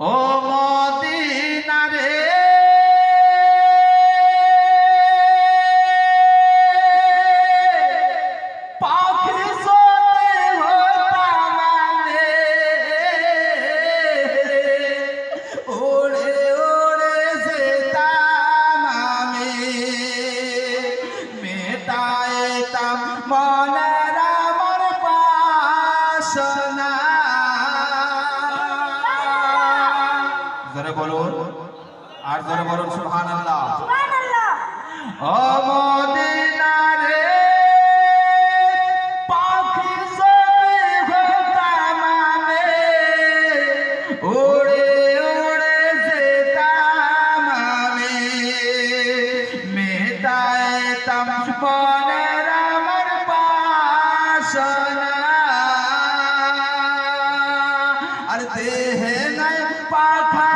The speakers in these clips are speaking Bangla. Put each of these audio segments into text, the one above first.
ও বলুন। আর জোরে বলুন ও মদিনা রে পাখির সবে হতাম আমি উড়ে উড়ে যেতাম আমি মেটাইতাম মনের আমার বাসনা। আর দেহে নাই পাখা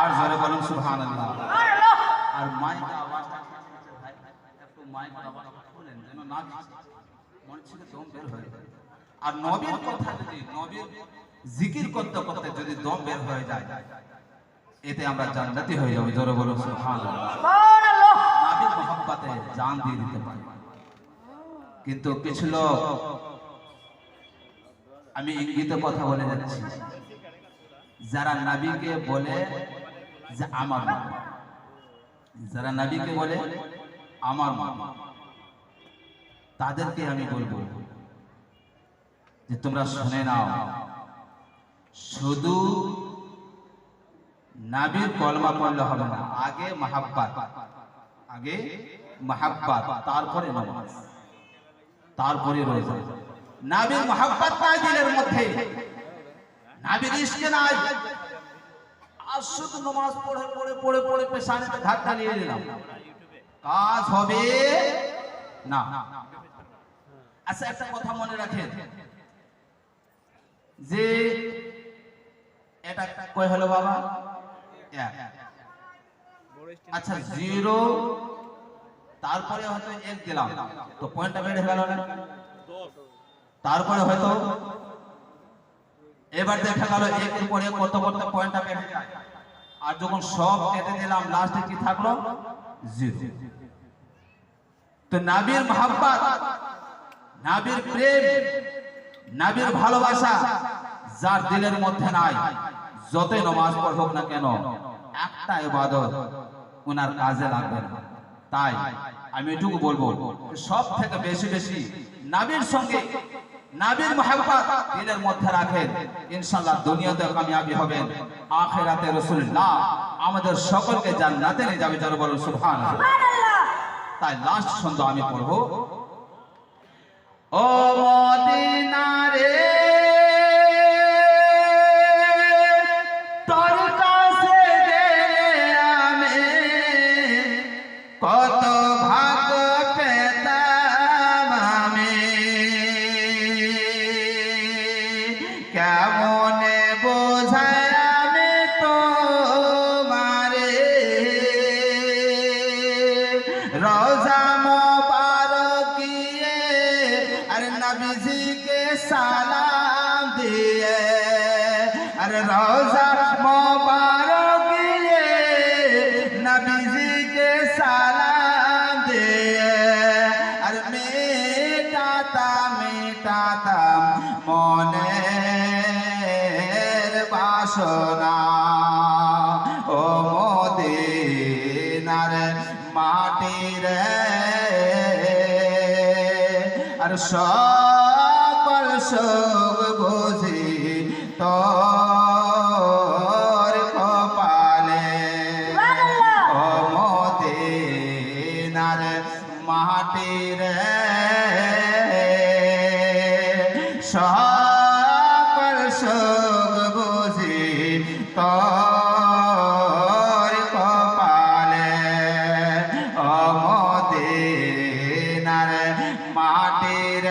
আর জোরে বলুন সুবহানাল্লাহ। আর মাইক আওয়াজটা মাইক আওয়াজ খুলেন যেন না মন থেকে দম বের হয়ে আর নবীর কথা যদি নবীর জিকির করতে করতে যদি দম বের হয়ে যায় এতে আমরা জান্নাতি হয়ে যাব। জোরে বলুন সুবহানাল্লাহ। নবীর মহব্বতে জান দিয়ে দিতে পারি। কিন্তু কিছু লোক আমি ইঙ্গিতে কথা বলে যাচ্ছি। যারা নাবিকে বলে যে আমার মা। যারা নাবিকে বলে আমার মা। তাদেরকে আমি বলব যে তোমরা শুনে নাও। শুধু নাবির কলমা পড়লে হবে না, আগে মাহাব্বাত আগে মাহাব্বাত, তারপরে নামাজ, তারপরে রোজা। নাবির মাহাব্বাত নাই দিলের মধ্যে। নাবির ইশকে নাই। আর শুধু নামাজ পড়ে পড়ে পড়ে পড়ে পেশানিতে ঘাট ঢালিয়ে দিলাম। কাজ হবে? না। আচ্ছা একটা কথা মনে রাখেন। যে এটা কয় হলো বাবা? আচ্ছা জিরো। তারপরে হয়তো এক দিলাম। তো পয়েন্টটা বেড়ে গেল না? তারপরে হয়তো এবার দেখা গেল একের পরে কত কত পয়েন্টটা বেড়ে যায়। আর যখন সব কেটে দিলাম লাস্টে কি থাকল? জিরো। তো নাবির মহাব্বাত, নাবির প্রেম, নাবির ভালোবাসা যার দিলের মধ্যে নাই, যতই নমাজ পড়ুক না কেন, একটা ইবাদত ওনার কাজে লাগবে না। তাই আমি এটুকু বলব সব থেকে বেশি বেশি নাবির সঙ্গে নাবির মহাব্বত দিলের মধ্যে রাখেন। ইনশাআল্লাহ দুনিয়াতে কামিয়াবি হবেন। আখিরাতে রাসূলুল্লাহ আমাদের সকলকে জান্নাতে নিয়ে যাবে যারা বলেন সুবহানাল্লাহ। সুবহানাল্লাহ। তাই লাস্ট ছন্দ আমি পড়ব। ও মদিনা রে কেমনে বোঝায় আমি তোমারে। রোজা মোবারক গিয়ে আর নবীজিকে সালাম দিয়ে। আর রোজা বাসনা। ও মোদিনার মাটির আর সকল সব বুঝি তোর তোর কপালে অমদে মদিনার মাটির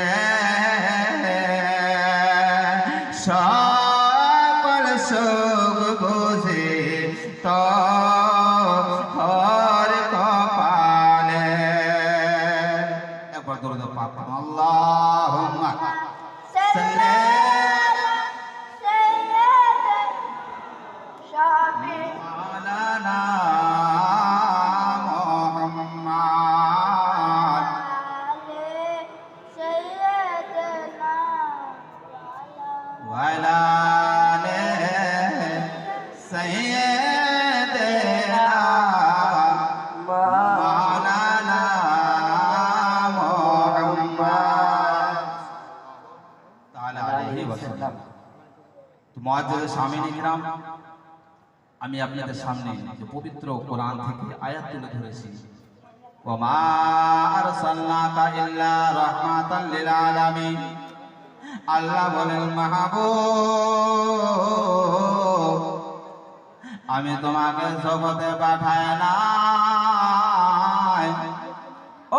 সকল সুখ আমি আপনাদের সামনে যে পবিত্র কোরআন থেকে আয়াত তুলে ধরেছি আরসালনাকা ইল্লা রাহমাতাল লিল আলামিন আল্লাহ বলেন, মাহবুব, আমি তোমাকে জগতে পাঠায় নাই।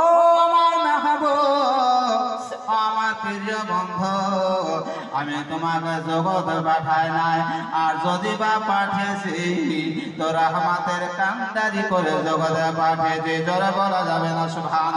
ও আমার মাহবুব, আমার প্রিয় বন্ধু, আমি তোমাকে জগতে পাঠায় নাই। আর যদি বা পাঠিয়েছি, তো রহমাতের কান্দারি করে জগতে পাঠিয়েছি। জোরে বলা যাবে না সুবহান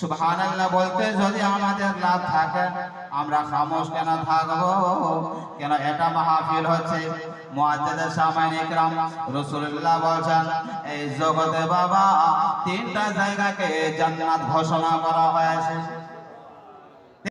সুবহানাল্লাহ বলতে যদি আমাদের লাভ থাকে, আমরা খামোশ কেন থাকব? কেন এটা মাহফিল হচ্ছে? মুআজ্জাদের সামাইন ইকরাম রাসূলুল্লাহ বলেন এই জগতে বাবা, তিনটা জায়গাকে জান্নাত ঘোষণা করা হয়েছে।